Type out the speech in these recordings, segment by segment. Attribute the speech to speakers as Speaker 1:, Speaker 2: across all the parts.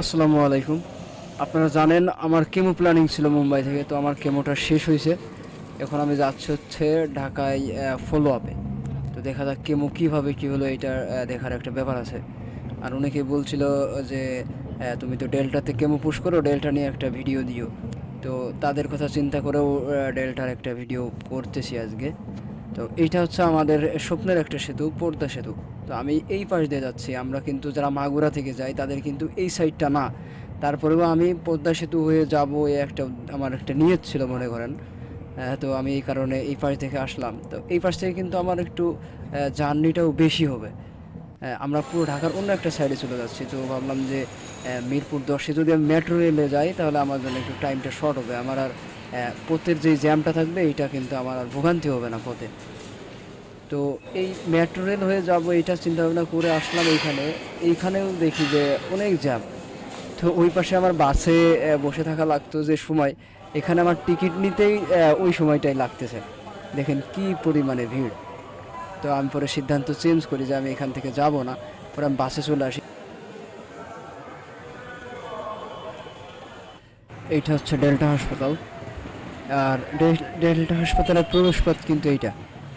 Speaker 1: আসসালামু আলাইকুম। আপনারা জানেন আমার কেমো প্ল্যানিং ছিল মুম্বাই থেকে, তো আমার কেমোটা শেষ হয়েছে। এখন আমি যাচ্ছি হচ্ছে ঢাকায় ফলো আপে তো দেখা যাক কেমো কীভাবে কী হলো এটা দেখার একটা ব্যাপার আছে। আর অনেকে বলছিল যে তুমি তো ডেল্টাতে কেমো পুশ করো, ডেল্টা নিয়ে একটা ভিডিও দিও। তো তাদের কথা চিন্তা করেও ডেল্টার একটা ভিডিও করতেছি আজকে। তো এইটা হচ্ছে আমাদের স্বপ্নের একটা সেতু, পর্দা সেতু। তো আমি এই পাশ দিয়ে যাচ্ছি, আমরা কিন্তু যারা মাগুরা থেকে যাই, তাদের কিন্তু এই সাইডটা না। তারপরেও আমি পদ্মা সেতু হয়ে যাব এই একটা, আমার একটা নিয়ত ছিল মনে করেন। তো আমি এই কারণে এই পাশ থেকে আসলাম। তো এই পাশ থেকে কিন্তু আমার একটু জার্নিটাও বেশি হবে। আমরা পুরো ঢাকার অন্য একটা সাইডে চলে যাচ্ছি। তো ভাবলাম যে মিরপুর দশে যদি আমি মেট্রো রেলে যাই, তাহলে আমার জন্য একটু টাইমটা শর্ট হবে। আমার আর পথের যে জ্যামটা থাকবে, এইটা কিন্তু আমার আর ভোগান্তি হবে না পথে তো এই মেট্রো রেল হয়ে যাব এটা চিন্তা ভাবনা করে আসলাম এইখানে। এইখানেও দেখি যে অনেক জ্যাম। তো ওই পাশে আমার বাসে বসে থাকা লাগতো যে সময়। এখানে আমার টিকিট নিতেই ওই সময়টাই লাগতেছে। দেখেন কি পরিমাণে ভিড়। তো আমি পরে সিদ্ধান্ত চেঞ্জ করি যে আমি এখান থেকে যাব না। পরে আমি বাসে চলে আসি। এইটা হচ্ছে ডেল্টা হাসপাতাল আর ডেল্টা হাসপাতালের প্রবেশপথ কিন্তু এইটা।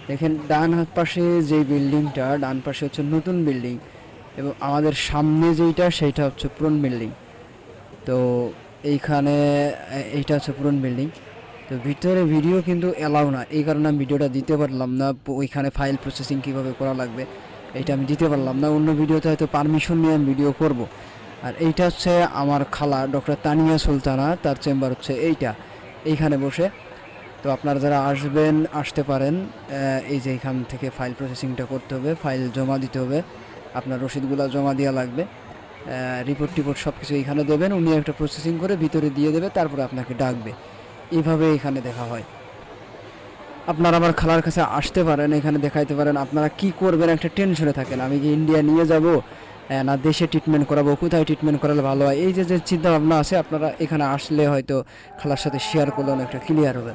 Speaker 1: দেখেন, ডান হাত পাশে যে বিল্ডিংটা, ডান পাশে হচ্ছে নতুন বিল্ডিং এবং আমাদের সামনে যেইটা, সেইটা হচ্ছে পুরন বিল্ডিং। তো এইখানে, এইটা হচ্ছে পুরন বিল্ডিং। তো ভিতরে ভিডিও কিন্তু এলাও না। এই কারণে আমি ভিডিওটা দিতে পারলাম না ওইখানে ফাইল প্রসেসিং কীভাবে করা লাগবে এটা আমি দিতে পারলাম না। অন্য ভিডিওতে হয়তো পারমিশন নিয়ে আমি ভিডিও করব। আর এইটা হচ্ছে আমার খালা, ডক্টর তানিয়া সুলতানা, তার চেম্বার হচ্ছে এইটা। এইখানে বসে। তো আপনারা যারা আসবেন, আসতে পারেন এই যে এখান থেকে ফাইল প্রসেসিংটা করতে হবে ফাইল জমা দিতে হবে। আপনার রসিদগুলো জমা দেওয়া লাগবে। রিপোর্ট টিপোর্ট সব কিছু এখানে দেবেন, উনি একটা প্রসেসিং করে ভিতরে দিয়ে দেবে, তারপরে আপনাকে ডাকবে। এইভাবে এখানে দেখা হয়। আপনারা আমার খালার কাছে আসতে পারেন, এখানে দেখাইতে পারেন, আপনারা কি করবেন, একটা টেনশনে থাকেন। আমি কি ইন্ডিয়া নিয়ে যাব? না দেশে ট্রিটমেন্ট করাবো কোথায় ট্রিটমেন্ট করালে ভালো হয়? এই যে যে চিন্তা ভাবনা আছে আপনারা এখানে আসলে হয়তো খালার সাথে শেয়ার করলে অনেকটা ক্লিয়ার হবে।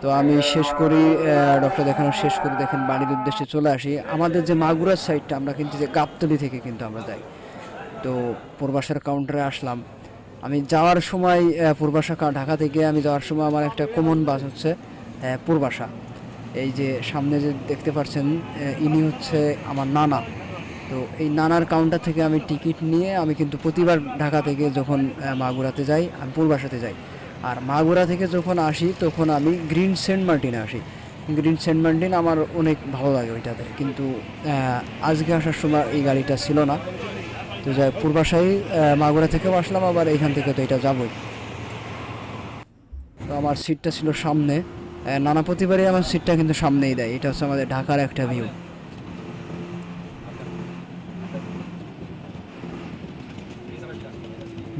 Speaker 1: তো আমি শেষ করি ডক্টর দেখানো শেষ করে দেখেন বাড়ির উদ্দেশ্যে চলে আসি। আমাদের যে মাগুরার সাইডটা আমরা কিন্তু যে গাবতলি থেকে কিন্তু আমরা যাই। তো পূর্বাশার কাউন্টারে আসলাম। আমি যাওয়ার সময় কা- ঢাকা থেকে আমি যাওয়ার সময় আমার একটা কমন বাস হচ্ছে আহ, পূর্বাশা এই যে সামনে যে দেখতে পাচ্ছেন ইনি হচ্ছে আমার নানা। তো এই নানার কাউন্টার থেকে আমি টিকিট নিয়ে আমি কিন্তু প্রতিবার ঢাকা থেকে যখন মাগুরাতে যাই, আমি পূর্বাশাতে যাই। আর মাগুরা থেকে যখন আসি, তখন আমি গ্রিন সেন্ট মার্টিনে আসি। গ্রিন সেন্ট মার্টিন আমার অনেক ভালো লাগে ওইটাতে। কিন্তু আজকে আসার সময় এই গাড়িটা ছিল না। তো যাই পূর্বাশাই মাগুরা থেকেও আসলাম, আবার এখান থেকে তো এটা যাবই। তো আমার সিটটা ছিল সামনে। নানা প্রতিবারই আমার সিটটা কিন্তু সামনেই দেয়। এটা হচ্ছে আমাদের ঢাকার একটা ভিউ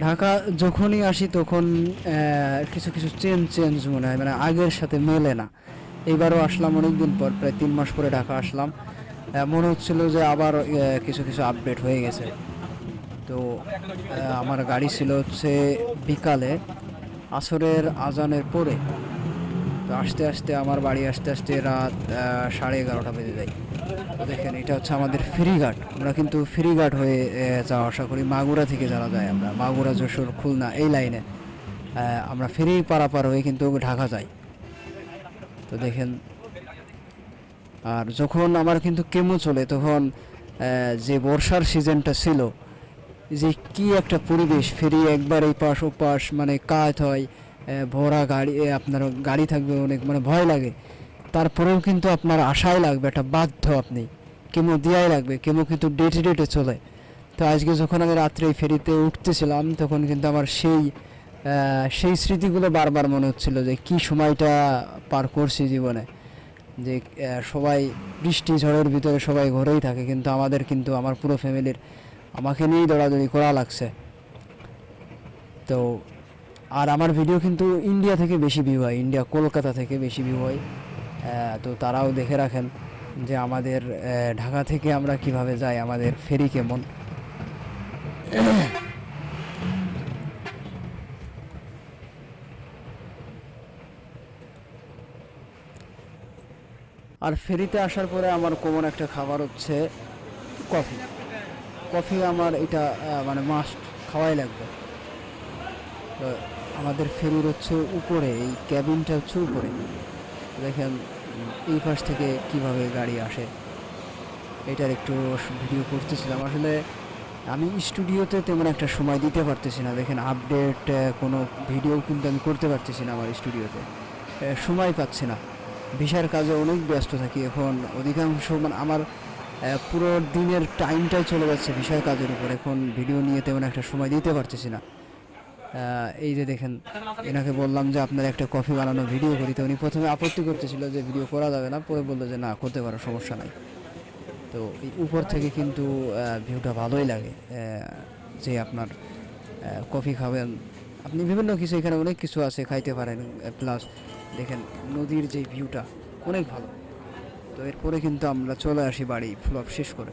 Speaker 1: ঢাকা যখনই আসি তখন কিছু কিছু চেঞ্জ চেঞ্জ মনে হয় মানে আগের সাথে মেলে না। এইবারও আসলাম অনেক দিন পর, প্রায় তিন মাস পরে ঢাকা আসলাম। মনে হচ্ছিল যে আবার কিছু কিছু আপডেট হয়ে গেছে। তো আমার গাড়ি ছিল হচ্ছে বিকালে, আসরের আজানের পরে। তো আসতে আসতে, আমার বাড়ি আসতে আসতে রাত সাড়ে এগারোটা বেজে যায়। দেখেন, এটা হচ্ছে আমাদের ফেরিঘাট। আমরা কিন্তু ফেরিঘাট হয়ে যাওয়া আশা করি। মাগুরা থেকে যারা যায় আমরা। মাগুরা, যশোর, খুলনা এই লাইনে আমরা ফেরি পারাপার হয়ে কিন্তু ঢাকা যাই। তো দেখেন, আর যখন আমার কিন্তু কেমো চলে, তখন যে বর্ষার সিজনটা ছিল, যে কি একটা পরিবেশ, ফেরি একবার এই পাশ ও পাশ মানে কাজ হয় ভরা গাড়ি আপনার গাড়ি থাকবে অনেক মানে ভয় লাগে। তারপরেও কিন্তু আপনার আশাই লাগবে, একটা বাধ্য আপনি। কেমো দেওয়াই লাগবে, কেমো কিন্তু ডেটে ডেটে চলে। তো আজকে যখন আমি রাত্রে ফেরিতে উঠতেছিলাম, তখন কিন্তু আমার সেই সেই স্মৃতিগুলো বারবার মনে হচ্ছিল যে কি সময়টা পার করছি জীবনে। যে সবাই বৃষ্টি, ঝড়ের ভিতরে সবাই ঘরেই থাকে, কিন্তু আমাদের কিন্তু, আমার পুরো ফ্যামিলির আমাকে নিয়েই দৌড়াদৌড়ি করা লাগছে। তো, আর আমার ভিডিও কিন্তু ইন্ডিয়া থেকে বেশি ভিউ হয় ইন্ডিয়া কলকাতা থেকে বেশি ভিউ হয়। তো তারাও দেখে রাখেন যে আমাদের ঢাকা থেকে আমরা কীভাবে যাই, আমাদের ফেরি কেমন। আর ফেরিতে আসার পরে আমার কমন একটা খাবার হচ্ছে কফি। কফি আমার এটা মানে মাস্ট খাওয়াই লাগবে। আমাদের ফেরির হচ্ছে উপরে, এই ক্যাবিনটা হচ্ছে উপরে। দেখেন, এই পাশ থেকে কীভাবে গাড়ি আসে, এটার একটু ভিডিও করতেছিলাম। আসলে আমি স্টুডিওতে তেমন একটা সময় দিতে পারতেছি না। দেখেন আপডেট কোনো ভিডিও কিন্তু আমি করতে পারতেছি না আমার স্টুডিওতে সময় পাচ্ছি না। ভিসার কাজে অনেক ব্যস্ত থাকি এখন। অধিকাংশ মানে আমার পুরো দিনের টাইমটাই চলে যাচ্ছে বিষয় কাজের উপর। এখন ভিডিও নিয়ে তেমন একটা সময় দিতে পারতেছি না। এই যে দেখেন, এনাকে বললাম যে আপনার একটা কফি বানানো ভিডিও করি। তো উনি প্রথমে আপত্তি করতেছিল যে ভিডিও করা যাবে না, পরে বলল যে না, করতে পারো, সমস্যা নাই। তো এই উপর থেকে কিন্তু ভিউটা ভালোই লাগে যে আপনার কফি খাবেন। আপনি বিভিন্ন কিছু, এখানে অনেক কিছু আছে, খাইতে পারেন প্লাস দেখেন, নদীর যে ভিউটা অনেক ভালো। তো এরপরে কিন্তু আমরা চলে আসি বাড়ি ফ্লপ শেষ করে।